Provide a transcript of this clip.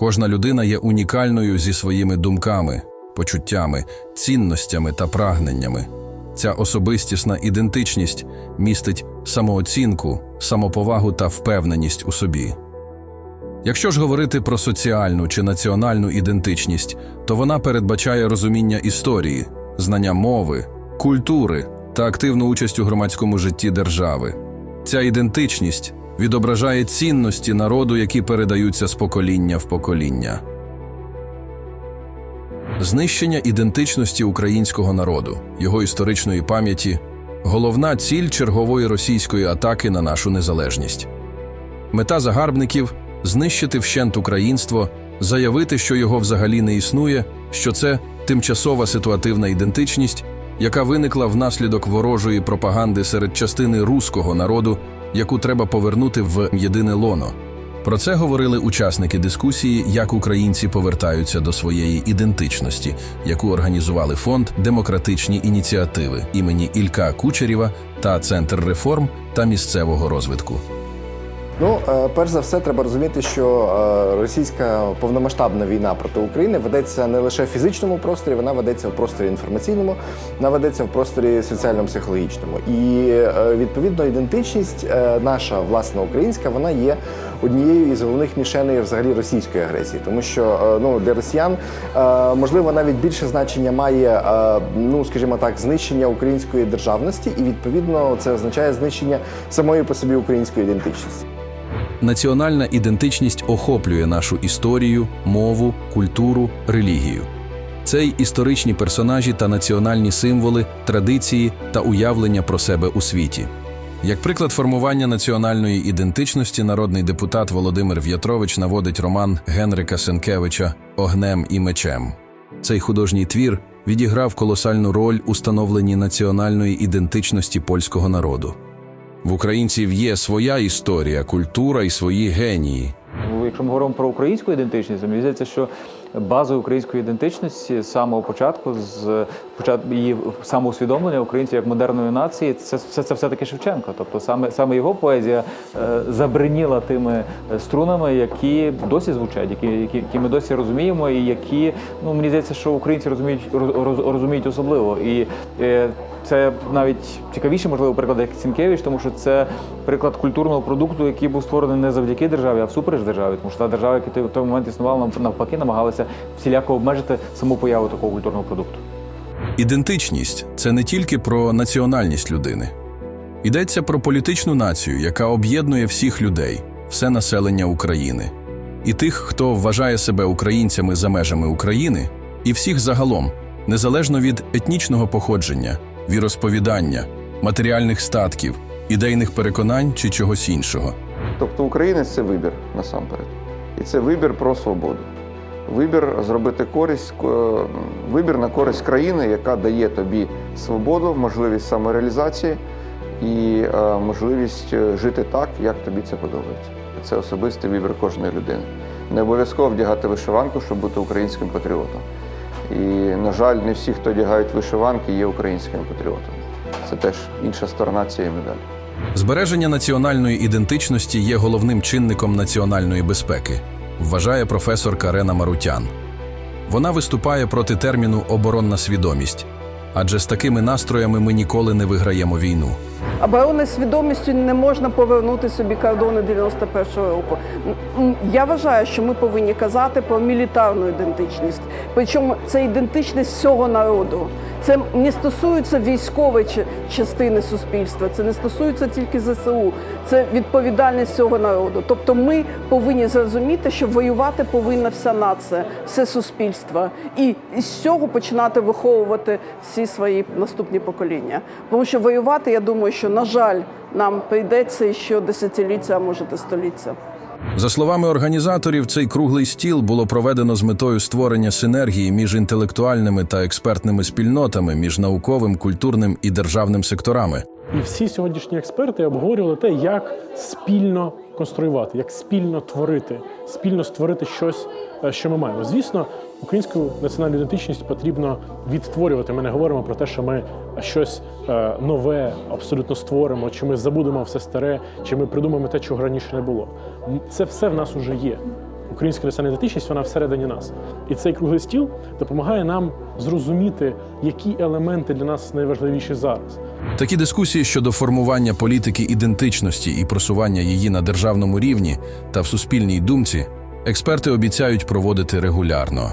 Кожна людина є унікальною зі своїми думками, почуттями, цінностями та прагненнями. Ця особистісна ідентичність містить самооцінку, самоповагу та впевненість у собі. Якщо ж говорити про соціальну чи національну ідентичність, то вона передбачає розуміння історії, знання мови, культури та активну участь у громадському житті держави. Ця ідентичність відображає цінності народу, які передаються з покоління в покоління. Знищення ідентичності українського народу, його історичної пам'яті головна ціль чергової російської атаки на нашу незалежність. Мета загарбників знищити вщент українство, заявити, що його взагалі не існує, що це тимчасова ситуативна ідентичність, яка виникла внаслідок ворожої пропаганди серед частини руського народу, яку треба повернути в єдине лоно. Про це говорили учасники дискусії, як українці повертаються до своєї ідентичності, яку організували фонд Демократичні ініціативи імені Ілька Кучерєва та Центр реформ та місцевого розвитку. Ну, е, перш за все, треба розуміти, що е, російська повномасштабна війна проти України ведеться не лише в фізичному просторі, вона ведеться в просторі інформаційному, вона ведеться в просторі соціально-психологічному. І е, відповідно ідентичність наша власна українська, вона є однією із головних мішеней взагалі російської агресії, тому що ну для росіян можливо навіть більше значення має ну, скажімо так, знищення української державності, і відповідно це означає знищення самої по собі української ідентичності. Національна ідентичність охоплює нашу історію, мову, культуру, релігію. Це й історичні персонажі та національні символи, традиції та уявлення про себе у світі. Як приклад формування національної ідентичності, народний депутат Володимир В'ятрович наводить роман Генрика Сенкевича Огнем і мечем. Цей художній твір відіграв колосальну роль у становленні національної ідентичності польського народу. В українців є своя історія, культура і свої генії. Якщо ми говоримо про українську ідентичність, то мені здається, що базою української ідентичності з самого початку, з початку її самоусвідомлення українців як модерної нації, це все це все-таки Шевченко. Тобто саме саме його поезія е, забриніла тими е, струнами, які досі звучать, які, які, які ми досі розуміємо, і які ну мені здається, що українці розуміють роз, роз- розуміють особливо. І е, це навіть цікавіший, можливо, приклад як Сінкевич, тому що це приклад культурного продукту, який був створений не завдяки державі, а всупереч державі. Тому що та держава, яка в той момент існувала, нав- навпаки, намагалася всіляко обмежити саму появу такого культурного продукту. Ідентичність це не тільки про національність людини. Йдеться про політичну націю, яка об'єднує всіх людей, все населення України. І тих, хто вважає себе українцями за межами України, і всіх загалом, незалежно від етнічного походження, віросповідання, матеріальних статків, ідейних переконань чи чогось іншого. Тобто українець це вибір насамперед. І це вибір про свободу. Вибір зробити користь, вибір на користь країни, яка дає тобі свободу, можливість самореалізації і е, можливість е, жити так, як тобі це подобається. Це особистий вибір кожної людини. Не обов'язково вдягати вишиванку, щоб бути українським патріотом. І, на жаль, не всі, хто одягають вишиванки, є українськими патріотами. Це теж інша сторона цієї медалі. Збереження національної ідентичності є головним чинником національної безпеки, вважає професор Карена Марутян. Вона виступає проти терміну оборонна свідомість, адже з такими настроями ми ніколи не виграємо війну. Оборонною свідомістю не можна повернути собі кордони 91-го року. Я вважаю, що ми повинні казати про мілітарну ідентичність. Причому це ідентичність всього народу. Це не стосується військової частини суспільства, це не стосується тільки ЗСУ, це відповідальність всього народу. Тобто ми повинні зрозуміти, що воювати повинна вся нація, все суспільство. І з цього починати виховувати всі свої наступні покоління. Тому що воювати, я думаю, що, на жаль, нам прийдеться ще десятиліття, а може і століття. За словами організаторів, цей круглий стіл було проведено з метою створення синергії між інтелектуальними та експертними спільнотами, між науковим, культурним і державним секторами. І всі сьогоднішні експерти обговорювали те, як спільно конструювати, як спільно творити, спільно створити щось, е, що ми маємо. Звісно, українську національну ідентичність потрібно відтворювати. Ми не говоримо про те, що ми щось е, нове абсолютно створимо, чи ми забудемо все старе, чи ми придумаємо те, чого раніше не було. Це все в нас уже є. Українська лісна ідентичність вона всередині нас. І цей круглий стіл допомагає нам зрозуміти, які елементи для нас найважливіші зараз. Такі дискусії щодо формування політики ідентичності і просування її на державному рівні та в суспільній думці експерти обіцяють проводити регулярно.